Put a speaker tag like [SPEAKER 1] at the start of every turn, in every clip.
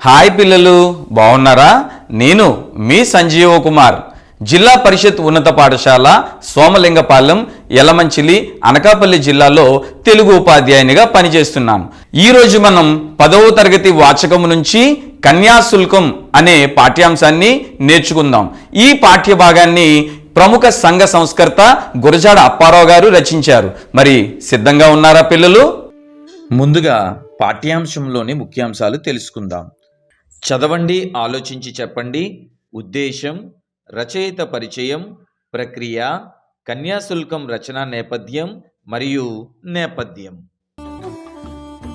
[SPEAKER 1] Hi పిల్లలు బాగున్నారా? నేను మీ సంజీవ కుమార్ జిల్లా పరిషత్ ఉన్నత పాఠశాల సోమలింగపాలెం యలమంచిలి అనకాపల్లి జిల్లాలో తెలుగు ఉపాధ్యాయునిగా పనిచేస్తున్నాను ఈరోజు మనం పదవ తరగతి వాచకం నుంచి కన్యాశుల్కం అనే పాఠ్యాంశాన్ని నేర్చుకుందాం. ఈ పాఠ్య భాగాన్ని ప్రముఖ సంఘ సంస్కర్త గురజాడ అప్పారావు గారు రచించారు. మరి సిద్ధంగా ఉన్నారా పిల్లలు? ముందుగా పాఠ్యాంశంలోని ముఖ్యాంశాలు తెలుసుకుందాం. చదవండి ఆలోచించి చెప్పండి. ఉద్దేశం రచయిత పరిచయం ప్రక్రియ కన్యాశుల్కం రచన నేపథ్యం మరియు నేపథ్యం.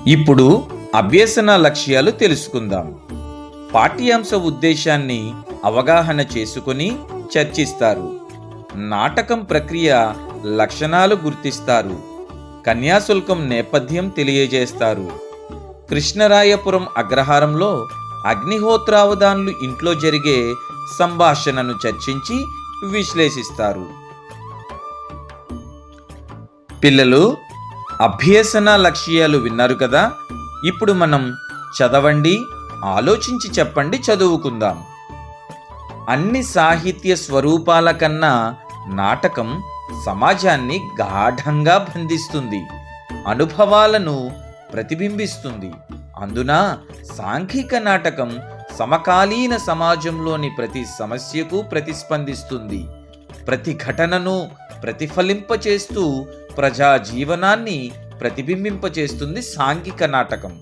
[SPEAKER 1] ఇప్పుడు అభ్యసన లక్ష్యాలు తెలుసుకుందాం. పాఠ్యాంశ ఉద్దేశాన్ని అవగాహన చేసుకొని చర్చిస్తారు. నాటకం ప్రక్రియ లక్షణాలు గుర్తిస్తారు. కన్యాశుల్కం నేపథ్యం తెలియజేస్తారు. కృష్ణరాయపురం అగ్రహారంలో అగ్నిహోత్రావధానులు ఇంట్లో జరిగే సంభాషణను చర్చించి విశ్లేషిస్తారు. పిల్లలు అభ్యసన లక్ష్యాలు విన్నారు కదా? ఇప్పుడు మనం చదవండి ఆలోచించి చెప్పండి చదువుకుందాం. అన్ని సాహిత్య స్వరూపాల కన్నా నాటకం సమాజాన్ని గాఢంగా బంధిస్తుంది. అనుభవాలను ప్రతిబింబిస్తుంది. అందున సాంఘిక నాటకం సమకాలీన సమాజంలోని ప్రతి సమస్యకు ప్రతిస్పందిస్తుంది. ప్రతి ఘటనను ప్రతిఫలింపచేస్తూ ప్రజా జీవనాన్ని ప్రతిబింబింపచేస్తుంది సాంఘిక నాటకం.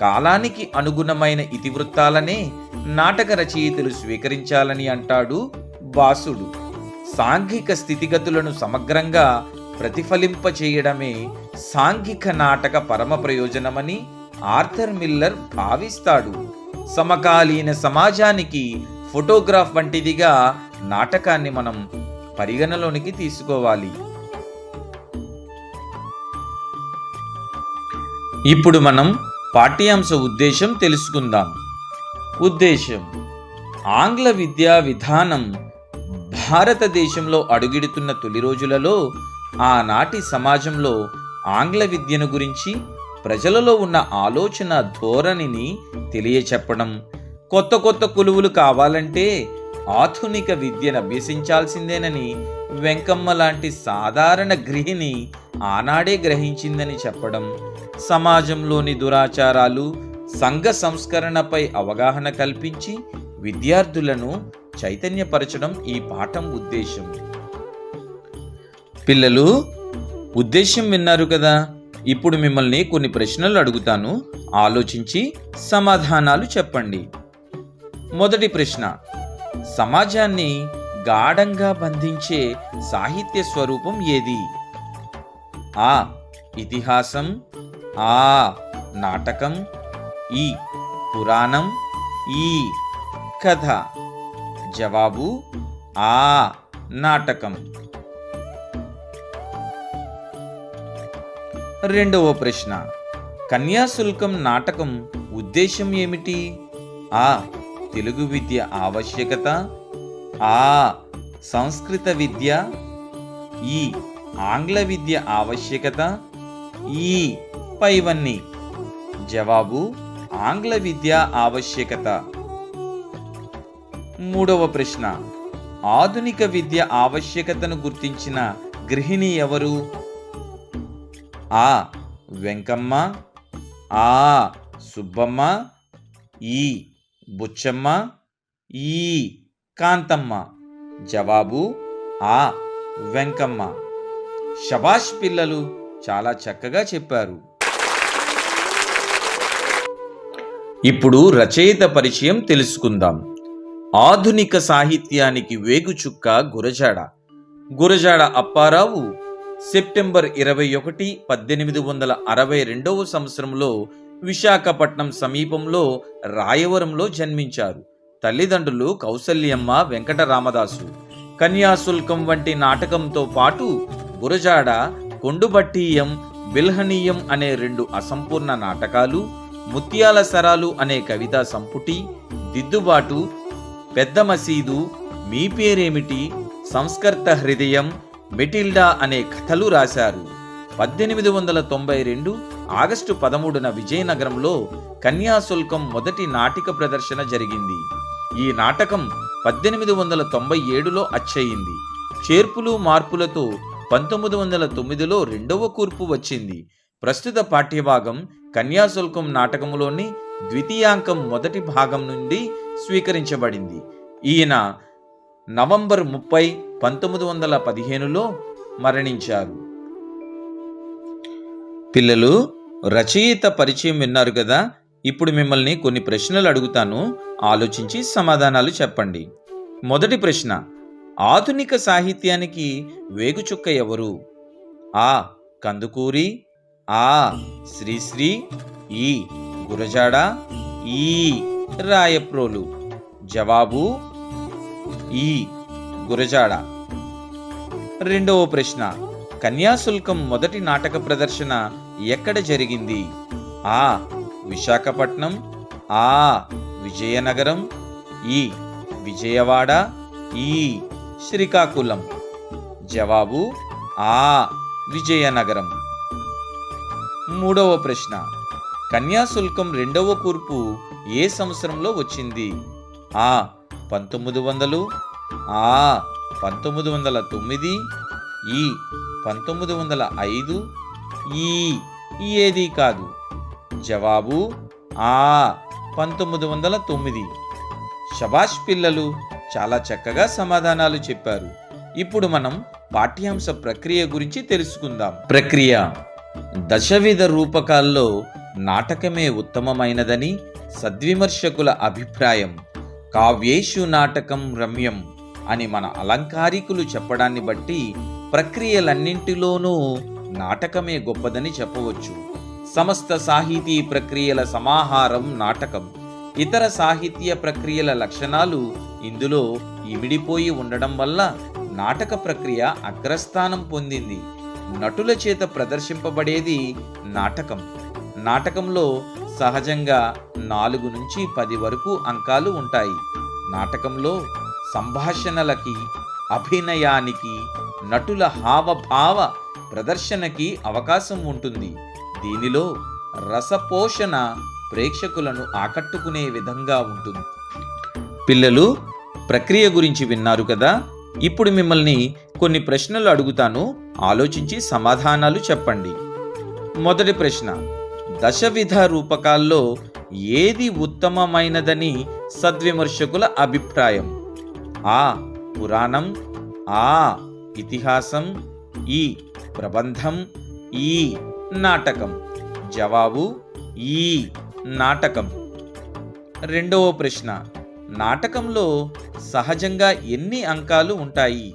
[SPEAKER 1] కాలానికి అనుగుణమైన ఇతివృత్తాలనే నాటక రచయితలు స్వీకరించాలని అంటాడు వాసుడు. సాంఘిక స్థితిగతులను సమగ్రంగా ప్రతిఫలింపచేయడమే సాంఘిక నాటక పరమ ప్రయోజనమని ఆర్థర్ మిల్లర్ భావిస్తాడు. సమకాలీన సమాజానికి ఫోటోగ్రాఫ్ వంటిదిగా నాటకాన్ని మనం పరిగణలోనికి తీసుకోవాలి. ఇప్పుడు మనం పాఠ్యాంశ ఉద్దేశం తెలుసుకుందాం. ఉద్దేశం ఆంగ్ల విద్యా విధానం భారతదేశంలో అడుగిడుతున్న తొలి రోజులలో ఆనాటి సమాజంలో ఆంగ్ల విద్యను గురించి ప్రజలలో ఉన్న ఆలోచన ధోరణిని తెలియచెప్పడం. కొత్త కొత్త కొలువులు కావాలంటే ఆధునిక విద్యను అభ్యసించాల్సిందేనని వెంకమ్మ లాంటి సాధారణ గృహిణి ఆనాడే గ్రహించిందని చెప్పడం. సమాజంలోని దురాచారాలు సంఘ సంస్కరణపై అవగాహన కల్పించి విద్యార్థులను చైతన్యపరచడం ఈ పాఠం ఉద్దేశం. పిల్లలు ఉద్దేశం విన్నారు కదా? ఇప్పుడు మిమ్మల్ని కొన్ని ప్రశ్నలు అడుగుతాను. ఆలోచించి సమాధానాలు చెప్పండి. మొదటి ప్రశ్న. సమాజాన్ని గాఢంగా బంధించే సాహిత్య స్వరూపం ఏది? ఆ. ఇతిహాసం. ఆ. నాటకం. ఈ. పురాణం. ఈ. కథ. జవాబు. ఆ. నాటకం. రెండవ ప్రశ్న. కన్యాశుల్కం నాటకం ఉద్దేశం ఏమిటి? ఆ. తెలుగు విద్య ఆవశ్యకత. ఆ. సంస్కృత విద్య. ఈ. ఆంగ్ల విద్య ఆవశ్యకత. ఈ. పైవన్నీ. జవాబు ఆంగ్ల విద్య ఆవశ్యకత. మూడవ ప్రశ్న. ఆధునిక విద్య ఆవశ్యకతను గుర్తించిన గృహిణి ఎవరు? ఆ వెంకమ్మ ఆ సుబ్బమ్మ ఈ బుచ్చమ్మ ఈ కాంతమ్మ. జవాబు ఆ వెంకమ్మ. శబాష్ పిల్లలు చాలా చక్కగా చెప్పారు. ఇప్పుడు రచయిత పరిచయం తెలుసుకుందాం. ఆధునిక సాహిత్యానికి వేగుచుక్క గురజాడ. గురజాడ అప్పారావు సెప్టెంబర్ ఇరవై ఒకటి పద్దెనిమిది వందల అరవై రెండవ సంవత్సరంలో విశాఖపట్నం సమీపంలో రాయవరంలో జన్మించారు. తల్లిదండ్రులు కౌసల్యమ్మ వెంకటరామదాసు. కన్యాశుల్కం వంటి నాటకంతో పాటు గురజాడ కొండుబట్టీయం బిల్హనీయం అనే రెండు అసంపూర్ణ నాటకాలు ముత్యాల సరాలు అనే కవితా సంపుటి దిద్దుబాటు పెద్ద మసీదు మీ పేరేమిటి సంస్కర్త హృదయం మెటిల్డా అనే కథలు రాశారు. పద్దెనిమిది వందల తొంభై రెండు ఆగస్టు పదమూడున విజయనగరంలో కన్యాశుల్కం మొదటి నాటిక ప్రదర్శన జరిగింది. ఈ నాటకం పద్దెనిమిది వందల తొంభై ఏడులో అచ్చయింది. చేర్పులు మార్పులతో పంతొమ్మిది వందల తొమ్మిదిలో రెండవ కూర్పు వచ్చింది. ప్రస్తుత పాఠ్యభాగం కన్యాశుల్కం నాటకములోని ద్వితీయాంకం మొదటి భాగం నుండి స్వీకరించబడింది. ఈయన నవంబర్ ముప్పై పంతొమ్మిది వందల పదిహేనులో మరణించారు. పిల్లలు రచయిత పరిచయం విన్నారు కదా ఇప్పుడు మిమ్మల్ని కొన్ని ప్రశ్నలు అడుగుతాను ఆలోచించి సమాధానాలు చెప్పండి. మొదటి ప్రశ్న ఆధునిక సాహిత్యానికి వేగుచుక్క ఎవరు? ఆ కందుకూరి ఆ శ్రీశ్రీ ఈ గురజాడ ఈ రాయప్రోలు. జవాబు ఈ. గురజాడ. రెండవ ప్రశ్న కన్యాశుల్కం మొదటి నాటక ప్రదర్శన ఎక్కడ జరిగింది? ఆ విశాఖపట్నం ఆ విజయనగరం ఈ విజయవాడ ఈ శ్రీకాకుళం. జవాబు ఆ విజయనగరం. మూడవ ప్రశ్న కన్యాశుల్కం రెండవ కూర్పు ఏ సంవత్సరంలో వచ్చింది? ఆ పంతొమ్మిది వందలు ఆ పంతొమ్మిది వందల తొమ్మిది ఈ పంతొమ్మిది వందల ఐదు ఈ ఏది కాదు. జవాబు ఆ పంతొమ్మిది వందల తొమ్మిది. శభాష్ పిల్లలు చాలా చక్కగా సమాధానాలు చెప్పారు. ఇప్పుడు మనం పాఠ్యాంశ ప్రక్రియ గురించి తెలుసుకుందాం. ప్రక్రియ దశవిధ రూపకాల్లో నాటకమే ఉత్తమమైనదని సద్విమర్శకుల అభిప్రాయం. కావ్యేషు నాటకం రమ్యం. అని మన అలంకారికులు చెప్పడాన్ని బట్టి ప్రక్రియలన్నింటిలోనూ నాటకమే గొప్పదని చెప్పవచ్చు. సమస్త సాహితీ ప్రక్రియల సమాహారం నాటకం. ఇతర సాహిత్య ప్రక్రియల లక్షణాలు ఇందులో ఇమిడిపోయి ఉండడం వల్ల నాటక ప్రక్రియ అగ్రస్థానం పొందింది. నటుల చేత ప్రదర్శింపబడేది నాటకం. నాటకంలో సహజంగా నాలుగు నుంచి పది వరకు అంకాలు ఉంటాయి. నాటకంలో సంభాషణలకి అభినయానికి నటుల హావభావ ప్రదర్శనకి అవకాశం ఉంటుంది. దీనిలో రసపోషణ ప్రేక్షకులను ఆకట్టుకునే విధంగా ఉంటుంది. పిల్లలు ప్రక్రియ గురించి విన్నారు కదా? ఇప్పుడు మిమ్మల్ని కొన్ని ప్రశ్నలు అడుగుతాను. ఆలోచించి సమాధానాలు చెప్పండి. మొదటి ప్రశ్న. దశవిధ రూపకాల్లో ఏది ఉత్తమమైనదని సద్విమర్శకుల అభిప్రాయం? ఆ పురాణం ఆ ఇతిహాసం ఈ ప్రబంధం ఈ నాటకం. జవాబు ఈ నాటకం. రెండవ ప్రశ్న. నాటకంలో సహజంగా ఎన్ని అంకాలు ఉంటాయి?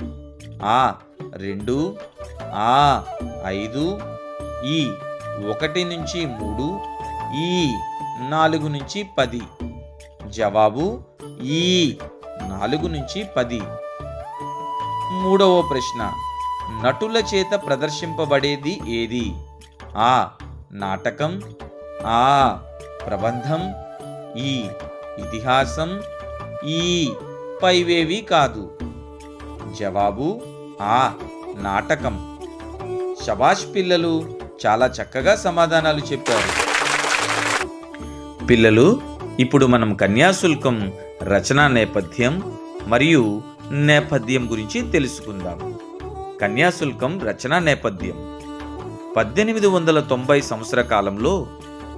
[SPEAKER 1] ఆ రెండు ఆ ఐదు ఈ ఒకటి నుంచి మూడు ఈ నాలుగు నుంచి పది. జవాబు ఈ నాలుగు నుంచి పది. మూడవ ప్రశ్న. నటుల చేత ప్రదర్శింపబడేది ఏది? ఆ. నాటకం. ఆ. ప్రబంధం. ఈ. ఇతిహాసం. ఈ. పైవేవి కాదు. జవాబు ఆ. నాటకం. శబాష్ పిల్లలు చాలా చక్కగా సమాధానాలు చెప్పారు. పిల్లలు ఇప్పుడు మనం కన్యాశుల్కం రచనా నేపథ్యం మరియు నేపథ్యం గురించి తెలుసుకుందాం. కన్యాశుల్కం రచనా నేపథ్యం. పద్దెనిమిది వందల తొంభై సంవత్సర కాలంలో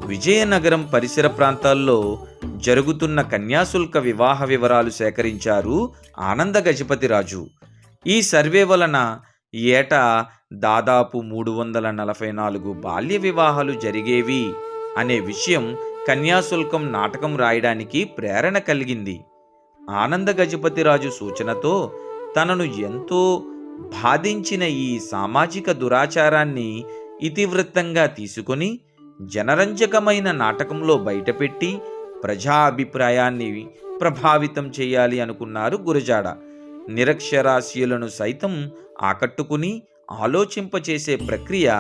[SPEAKER 1] విజయనగరం పరిసర ప్రాంతాల్లో జరుగుతున్న కన్యాశుల్క వివాహ వివరాలు సేకరించారు ఆనంద గజపతిరాజు ఈ సర్వే వలన ఏటా దాదాపు మూడు వందల నలభై నాలుగు బాల్య వివాహాలు జరిగేవి అనే విషయం కన్యాశుల్కం నాటకం రాయడానికి ప్రేరణ కలిగింది. ఆనంద గజపతిరాజు సూచనతో తనను ఎంతో బాధించిన ఈ సామాజిక దురాచారాన్ని ఇతివృత్తంగా తీసుకొని జనరంజకమైన నాటకంలో బయటపెట్టి ప్రజా అభిప్రాయాన్ని ప్రభావితం చేయాలి అనుకున్నారు గురజాడ. నిరక్షరాస్యులను సైతం ఆకట్టుకుని ఆలోచింపచేసే ప్రక్రియ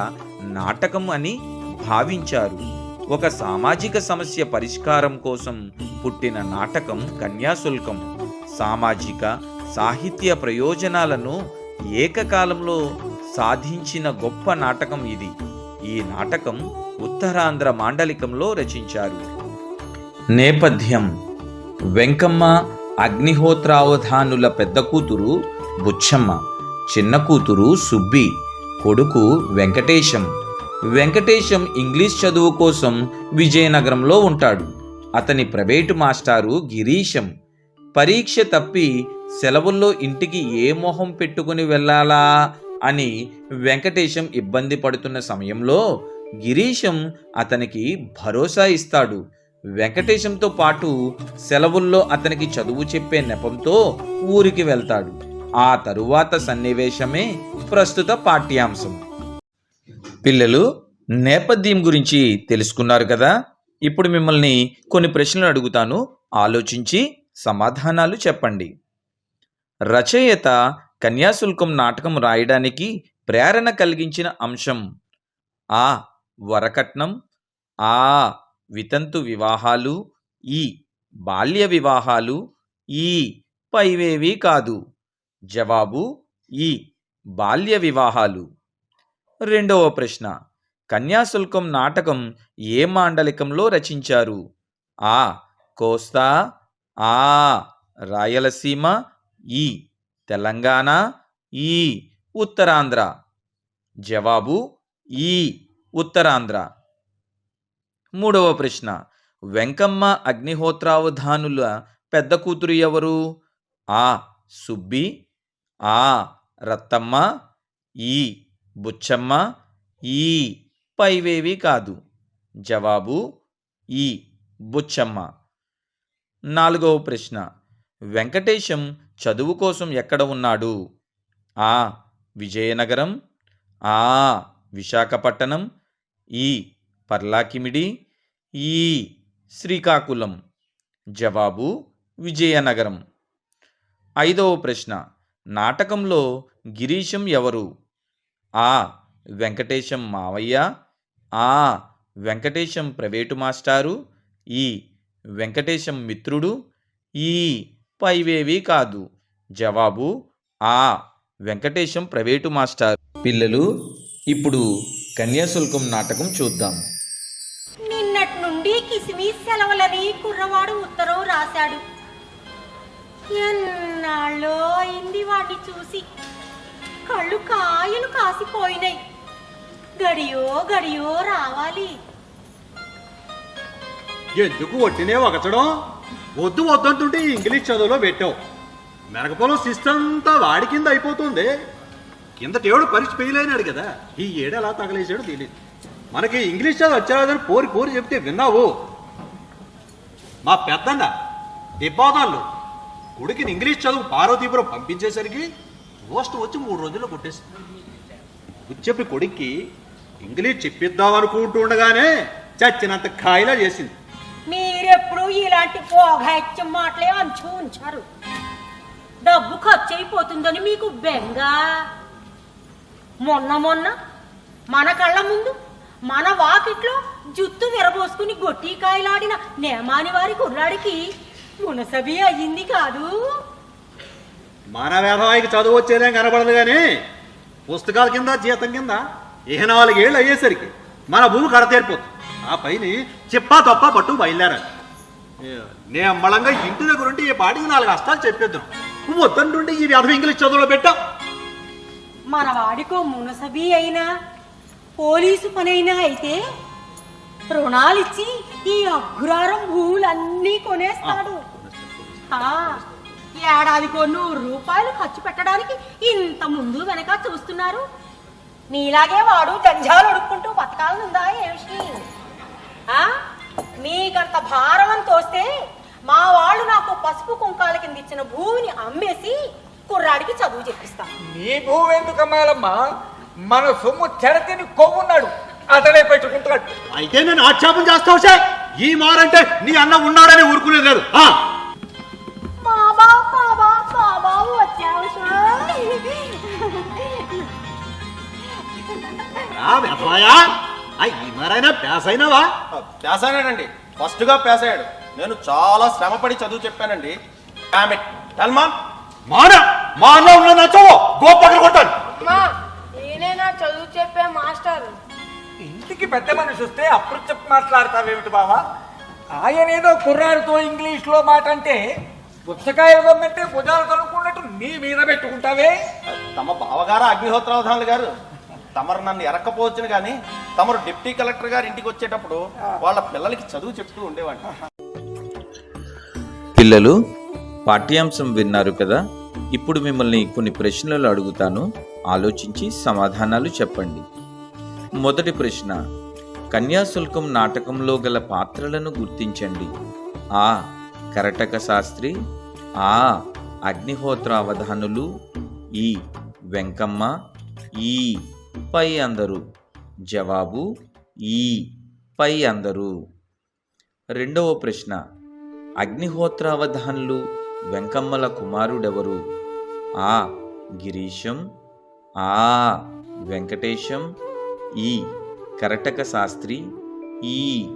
[SPEAKER 1] నాటకం అని భావించారు. ఒక సామాజిక సమస్య పరిష్కారం కోసం పుట్టిన నాటకం కన్యాశుల్కం. సామాజిక సాహిత్య ప్రయోజనాలను ఏకకాలంలో సాధించిన గొప్ప నాటకం ఇది. ఈ నాటకం ఉత్తరాంధ్ర మాండలికంలో రచించారు. నేపథ్యం. వెంకమ్మ అగ్నిహోత్రావధానుల పెద్ద కూతురు బుచ్చమ్మ చిన్న కూతురు సుబ్బి కొడుకు వెంకటేశం. వెంకటేశం ఇంగ్లీష్ చదువు కోసం విజయనగరంలో ఉంటాడు. అతని ప్రైవేటు మాస్టారు గిరీశం. పరీక్ష తప్పి సెలవుల్లో ఇంటికి ఏ మొహం పెట్టుకుని వెళ్ళాలా అని వెంకటేశం ఇబ్బంది పడుతున్న సమయంలో గిరీశం అతనికి భరోసా ఇస్తాడు. వెంకటేశంతో పాటు సెలవుల్లో అతనికి చదువు చెప్పే నెపంతో ఊరికి వెళ్తాడు. ఆ తరువాత సన్నివేశమే ప్రస్తుత పాఠ్యాంశం. పిల్లలు నేపథ్యం గురించి తెలుసుకున్నారు కదా? ఇప్పుడు మిమ్మల్ని కొన్ని ప్రశ్నలు అడుగుతాను. ఆలోచించి సమాధానాలు చెప్పండి. రచయిత కన్యాశుల్కం నాటకం రాయడానికి ప్రేరణ కలిగించిన అంశం ఆ వరకట్నం ఆ వితంతు వివాహాలు ఈ బాల్య వివాహాలు ఈ పైవేవి కాదు. జవాబు ఈ బాల్య వివాహాలు. రెండవ ప్రశ్న. కన్యాశుల్కం నాటకం ఏ మాండలికంలో రచించారు? ఆ. కోస్తా. ఆ. రాయలసీమ. ఈ. తెలంగాణ. ఈ. ఉత్తరాంధ్ర. జవాబు ఈ. ఉత్తరాంధ్ర. మూడవ ప్రశ్న. వెంకమ్మ అగ్నిహోత్రావధానుల పెద్ద కూతురు ఎవరు? ఆ. సుబ్బి. ఆ. రత్తమ్మ. ఈ. బుచ్చమ్మ ఈ పైవేవి కాదు. జవాబు ఈ బుచ్చమ్మ. నాలుగవ ప్రశ్న. వెంకటేశం చదువు కోసం ఎక్కడ ఉన్నాడు? ఆ. విజయనగరం ఆ. విశాఖపట్టణం ఈ. పర్లాకిమిడి ఈ. శ్రీకాకుళం. జవాబు విజయనగరం. ఐదవ ప్రశ్న. నాటకంలో గిరీశం ఎవరు? ఆ వెంకటేశం మావయ్య. ఆ వెంకటేశం ప్రైవేటు మాస్టారు. ఈ వెంకటేశం మిత్రుడు. ఈ పైవేవి కాదు. జవాబు ఆ వెంకటేశం ప్రైవేటు మాస్టారు. పిల్లలు ఇప్పుడు కన్యాశుల్కం నాటకం చూద్దాం.
[SPEAKER 2] నిన్నటి నుండి కిసిమిస్ సెలవులని కుర్రవాడు ఉత్తరం రాశాడు. ఎన్నాళ్ళో అయింది వాడిని చూసి. కళ్ళు కాయలు కాసిపోయినాయి. గడియో గడియో రావాలి.
[SPEAKER 3] ఎందుకు వట్టినే ఒకచడం వద్దు వద్దంటుంటే ఇంగ్లీష్ చదువులో పెట్టావు. మెరగపొలం సిస్టమ్ అంతా వాడి కింద అయిపోతుంది. కిందటేడు పరీక్ష పెయ్యలేనాడు కదా ఈ ఏడు ఎలా తగలేసాడో తెలియదు మనకి ఇంగ్లీష్ చదువు వచ్చేదని పోరి పోరి చెప్తే విన్నావు. మా పెద్దన్న దిబ్బాదాళ్ళు కొడుకుని ఇంగ్లీష్ చదువు పార్వతీపురం పంపించేసరికి పోస్ట్ వచ్చి మూడు రోజుల్లో కొట్టేసింది చెప్పి కొడుక్కి ఇంగ్లీష్ చెప్పిద్దాం అనుకుంటూ ఉండగానే చచ్చినంత ఖాయిలా చేసింది.
[SPEAKER 2] మీరెప్పుడు ఇలాంటి పోగాయిత్యం మాటలే అంచు ఉంచారు. డబ్బు ఖర్చు అయిపోతుందని మీకు బెంగ? మొన్న మొన్న మన కళ్ళ ముందు మన వాకిట్లో జుత్తు విరబోసుకుని గొట్టికాయలాడిన నేమాని వారి కుర్రాడికి మునసబి అయ్యింది కాదు.
[SPEAKER 3] మన వేధవాయికి చదువు వచ్చేదేం కనపడదు కానీ పుస్తకాల కింద జీతం కింద ఇక నాలుగేళ్ళు అయ్యేసరికి మన భూమి కడతేరిపోతుంది. ఆ పైని చెప్పా తప్ప పట్టు బయలుదేరాలి. నే అమ్మళంగా ఇంటి దగ్గర ఉంటే ఈ పాటికి నాలుగు అస్తాలు చెప్పేద్దాం. నువ్వు వద్దంటుంటే ఈ వ్యధ ఇంగ్లీష్ చదువులో పెట్టావు.
[SPEAKER 2] మన వాడికో మునసబి అయినా పోలీసు పనైనా అయితే రుణాలిచ్చి ఈ అగ్గురారం భూములన్నీ కొనేస్తాడు. ఏడాదికో నూరు రూపాయలు ఖర్చు పెట్టడానికి ఇంత ముందు వెనక చూస్తున్నారు? నీలాగే వాడు జంజాలు అడుక్కుంటూ బతకాలనుందా ఏమిటి? ఆ? మీకంత భారం అని తోస్తే మా వాళ్ళు నాకు పసుపు కుంకాల కింద ఇచ్చిన భూమిని అమ్మేసి కుర్రాడికి చదువు చెప్పిస్తాను
[SPEAKER 4] నీ భూమి ఎందుకమ్మాలమ్మా మన సొమ్ము చెరతిని కొవ్వున్నాడు. అతడే పెట్టుకుంటాడు
[SPEAKER 3] అయితే నేను ఆక్షేపం చేస్తావు ఈ మారంటే నీ అన్న ఉన్నాడని ఊరుకునేది లేదు ఆ, ఈ మారైనా అయినావా
[SPEAKER 5] పేసానండి ఫస్ట్గా పేస్ అయ్యాడు నేను చాలా శ్రమపడి చదువు చెప్పానండి. డామిట్ సల్మాన్
[SPEAKER 3] మాన మా అన్న ఉన్న నచ్చవు గోపకలు కొట్టాను
[SPEAKER 6] అమ్మా ఈయనే నా చదువు చెప్పే మాస్టర్.
[SPEAKER 4] ఇంటికి పెద్ద మనిషి వస్తే అప్పుడు చెప్పి మాట్లాడతావేమిటి బావా? ఆయనేదో కుర్రాడితో ఇంగ్లీష్లో మాట అంటే పుచ్చకాయలు దొమ్మంటే భుజాలు కనుక్కున్నట్టు నీ మీద పెట్టుకుంటావే?
[SPEAKER 5] తమ బావగారు అగ్నిహోత్రావధానులు గారు. తమరు నన్ను ఎరక్కపోవచ్చును కానీ తమరు డిప్టీ కలెక్టర్ గారు ఇంటికి వచ్చేటప్పుడు వాళ్ళ పిల్లలకి చదువు చెప్తూ ఉండేవాడిని.
[SPEAKER 1] పిల్లలు పాఠ్యాంశం విన్నారు కదా? ఇప్పుడు మిమ్మల్ని కొన్ని ప్రశ్నలు అడుగుతాను. ఆలోచించి సమాధానాలు చెప్పండి. మొదటి ప్రశ్న కన్యాశుల్కం నాటకంలో గల పాత్రలను గుర్తించండి. ఆ కరటక శాస్త్రి ఆ అగ్నిహోత్ర అవధానులు ఈ వెంకమ్మ ఈ పై అందరు జవాబు ఈ పై అందరు. రెండవ ప్రశ్న అగ్నిహోత్రావధానులు వెంకమ్మల కుమారుడెవరు? ఆ గిరీశం. ఆ వెంకటేశం. ఈ కరటక శాస్త్రి. ఈ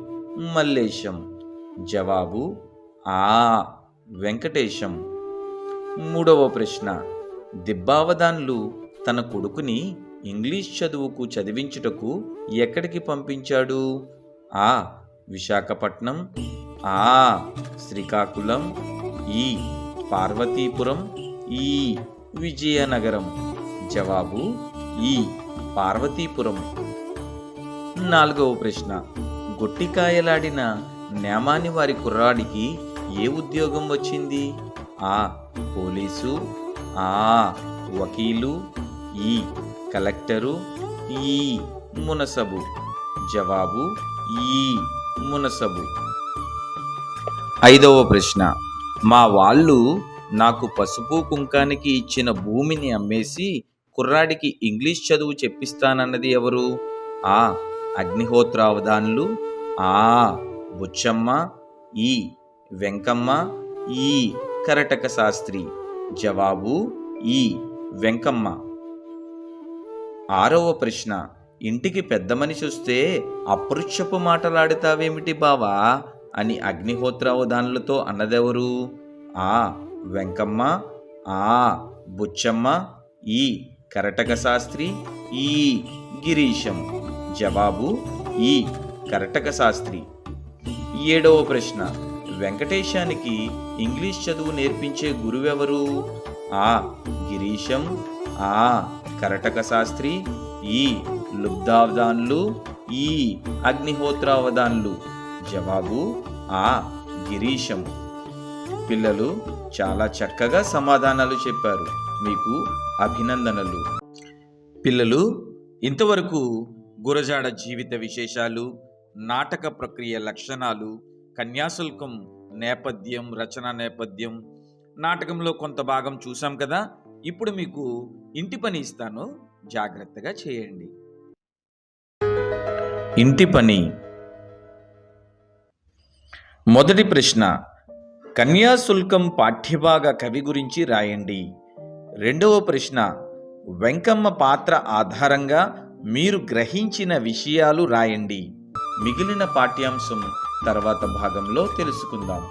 [SPEAKER 1] మల్లేశం. జవాబు ఆ వెంకటేశం. మూడవ ప్రశ్న దిబ్బావధాన్లు తన కొడుకుని ఇంగ్లీష్ చదువుకు చదివించుటకు ఎక్కడికి పంపించాడు? ఆ విశాఖపట్నం ఆ శ్రీకాకుళం ఈ పార్వతీపురం ఈ విజయనగరం. జవాబు ఈ పార్వతీపురం. నాలుగవ ప్రశ్న. గొట్టికాయలాడిన నేమాని వారి కుర్రాడికి ఏ ఉద్యోగం వచ్చింది? ఆ పోలీసు ఆ వకీలు ఈ కలెక్టరు ఈ మునసబు. జవాబు ఈ మునసబు. ఐదవ ప్రశ్న. మా వాళ్ళు నాకు పసుపు కుంకానికి ఇచ్చిన భూమిని అమ్మేసి కుర్రాడికి ఇంగ్లీష్ చదువు చెప్పిస్తానన్నది ఎవరు? ఆ అగ్నిహోత్రావధానులు. ఆ బుచ్చమ్మ. ఈ వెంకమ్మ. ఈ కరటక శాస్త్రి జవాబు ఈ వెంకమ్మ. ఆరవ ప్రశ్న ఇంటికి పెద్ద మనిషి వస్తే అపృక్షపు మాటలాడుతావేమిటి బావా? అని అగ్నిహోత్రావధానులతో అన్నదెవరు? ఆ వెంకమ్మ ఆ బుచ్చమ్మ ఈ కరటక శాస్త్రి ఈ గిరీశం. జవాబు ఈ కరటక శాస్త్రి ఏడవ ప్రశ్న వెంకటేశానికి ఇంగ్లీష్ చదువు నేర్పించే గురువెవరు? ఆ గిరీశం ఆ కరటక శాస్త్రి ఈ లుబ్ధావధాన్లు ఈ అగ్నిహోత్రావధాన్లు. జవాబు ఆ గిరీశం. పిల్లలు చాలా చక్కగా సమాధానాలు చెప్పారు. మీకు అభినందనలు. పిల్లలు ఇంతవరకు గురజాడ జీవిత విశేషాలు నాటక ప్రక్రియ లక్షణాలు కన్యాశుల్కం నేపథ్యం రచన నేపథ్యం నాటకంలో కొంత భాగం చూసాం కదా? ఇప్పుడు మీకు ఇంటి పని ఇస్తాను. జాగ్రత్తగా చేయండి. ఇంటి పని. మొదటి ప్రశ్న. కన్యాశుల్కం పాఠ్యభాగ కవి గురించి రాయండి. రెండవ ప్రశ్న. వెంకమ్మ పాత్ర ఆధారంగా మీరు గ్రహించిన విషయాలు రాయండి. మిగిలిన పాఠ్యాంశం తర్వాత భాగంలో తెలుసుకుందాం.